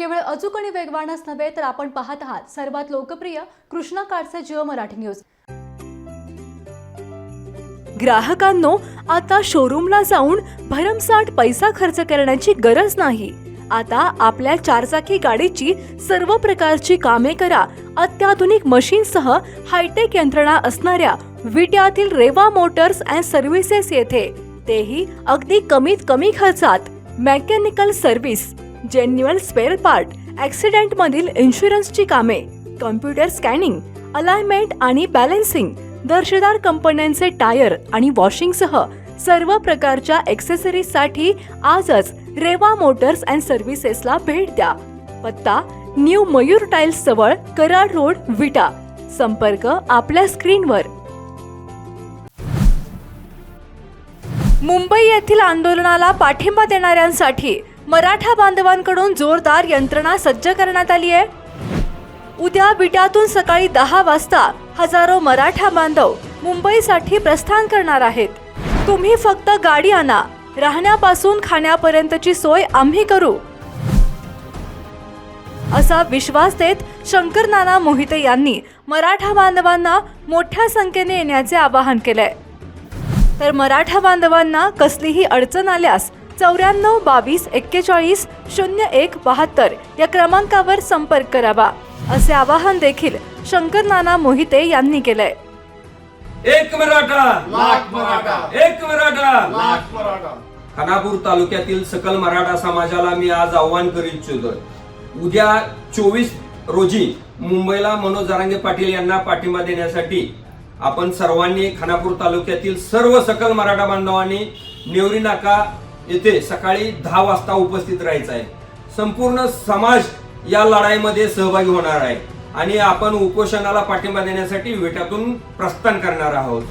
केवळ अचूक आणि वेगवानच नव्हे तर आपण पाहत आहात सर्वात लोकप्रिय कृष्णा कार्डचे जिओ मराठी न्यूज. ग्राहकांनो आता शोरूमला जाऊन भरमसाठ पैसा खर्च करण्याची गरज नाही. आता आपल्या चारचाकी गाडीची सर्व प्रकारची कामे करा. अत्याधुनिक मशीनसह हायटेक यंत्रणा असणाऱ्या विट्यातील रेवा मोटर्स अँड सर्व्हिसेस येथे. तेही अगदी कमीत कमी खर्चात. Mechanical service genuine spare part accident मधील इन्शुरन्सची कामे कम्प्युटर स्कॅनिंग अलाइनमेंट आणि बॅलेन्सिंग दर्जेदार कंपन्यांचे टायर आणि वॉशिंगसह सर्व प्रकारच्या एक्सेसरीजसाठी आजच रेवा मोटर्स अँड सर्व्हिसेसला भेट द्या. पत्ता न्यू मयूर टाइल्स जवळ कराड रोड विटा. संपर्क आपल्या स्क्रीनवर मुंबई येथील आंदोलनाला पाठिंबा देणाऱ्यांसाठी मराठा बांधवांकडून जोरदार यंत्रणा सज्ज करण्यात आली आहे. उद्या बिटातून सकाळी दहा वाजता हजारो मराठा बांधव मुंबईसाठी प्रस्थान करणार आहेत. तुम्ही फक्त गाडी आणा. राहण्यापासून खाण्यापर्यंतची सोय आम्ही करू. असा विश्वास देत शंकर नाना मोहिते यांनी मराठा बांधवांना मोठ्या संख्येने येण्याचे आवाहन केलंय. तर मराठा बांधवांना कसलीही अडचण आल्यास चौऱ्याण्णव बावीस एक्केचाळीस शून्य एक बहात्तर या क्रमांकावर संपर्क करावा. असे आवाहन देखील शंकर नाना मोहिते यांनी केलंय. एक मराठा. लाख मराठा. एक मराठा. लाख मराठा. खानापूर तालुक्यातील सकल मराठा समाजाला मी आज आव्हान करू इच्छितो उद्या चोवीस रोजी मुंबईला मनोज जरांगे पाटील यांना पाठिंबा देण्यासाठी आपण सर्वांनी खानापूर तालुक्यातील सर्व सकल मराठा बांधवांनी नेवरी नाका येथे सकाळी दहा वाजता उपस्थित राहायचं आहे. संपूर्ण समाज या लढाईमध्ये सहभागी होणार आहे. आणि आपण उपोषणाला पाठिंबा देण्यासाठी विटातून प्रस्थान करणार आहोत.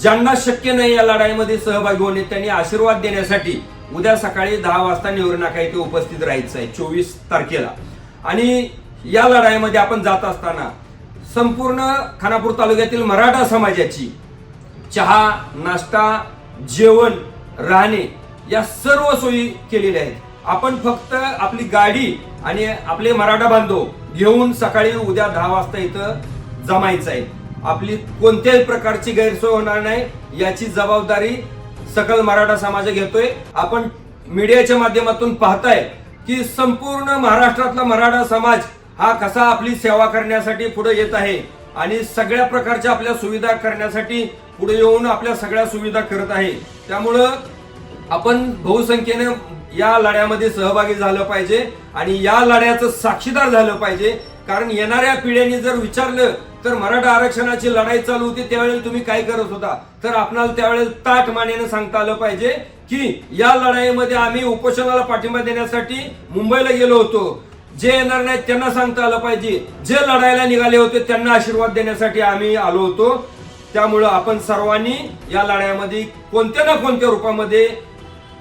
ज्यांना शक्य नाही या लढाईमध्ये सहभागी होणे त्यांनी आशीर्वाद देण्यासाठी उद्या सकाळी दहा वाजता निवडणुका इथे उपस्थित राहायचं आहे चोवीस तारखेला. आणि या लढाईमध्ये आपण जात असताना संपूर्ण खानापूर तालुक्यातील मराठा समाजाची चहा नाश्ता जेवण राहणे या सर्व सोयी केलेल्या आहेत. आपण फक्त आपली गाडी आणि आपले मराठा बांधव घेऊन सकाळी उद्या दहा वाजता इथं जमायचं आहे. आपली कोणत्याही प्रकारची गैरसोय होणार नाही याची जबाबदारी सकल मराठा समाज घेतोय. आपण मीडियाच्या माध्यमातून पाहताय की संपूर्ण महाराष्ट्रातला मराठा समाज हा कसा आपली सेवा करण्यासाठी पुढे येत आहे आणि सगळ्या प्रकारच्या आपल्या सुविधा करण्यासाठी पुढे येऊन आपल्या सगळ्या सुविधा करत आहे. त्यामुळं आपण बहुसंख्येने या लढ्यामध्ये सहभागी झालं पाहिजे आणि या लढ्याचं साक्षीदार झालं पाहिजे. कारण येणाऱ्या पिढ्यांनी जर विचारलं तर मराठा आरक्षणाची लढाई चालू होती त्यावेळेला तुम्ही काय करत होता? तर आपणाला त्यावेळेस ताट मानेने सांगता आलं पाहिजे की या लढाईमध्ये आम्ही उपोषणाला पाठिंबा देण्यासाठी मुंबईला गेलो होतो. जे येणार नाहीत त्यांना सांगता आलं पाहिजे. जे लढायला निघाले होते त्यांना आशीर्वाद देण्यासाठी आम्ही आलो होतो. त्यामुळं आपण सर्वांनी या लढ्यामध्ये कोणत्या ना कोणत्या रूपामध्ये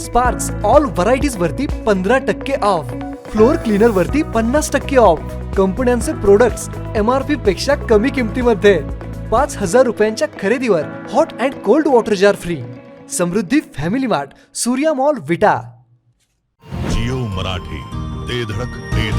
sparks all varieties वरती पंधरा टक्के ऑफ फ्लोअर क्लीनर वरती पन्नास टक्के ऑफ कंपन्यांचे प्रोडक्ट्स एम आर पी पेक्षा कमी किमतीमध्ये. पाच हजार रुपयांच्या खरेदीवर hot and cold water jar free Samruddhi family mart Surya mall Vita. Jio Marathi ते धडक ते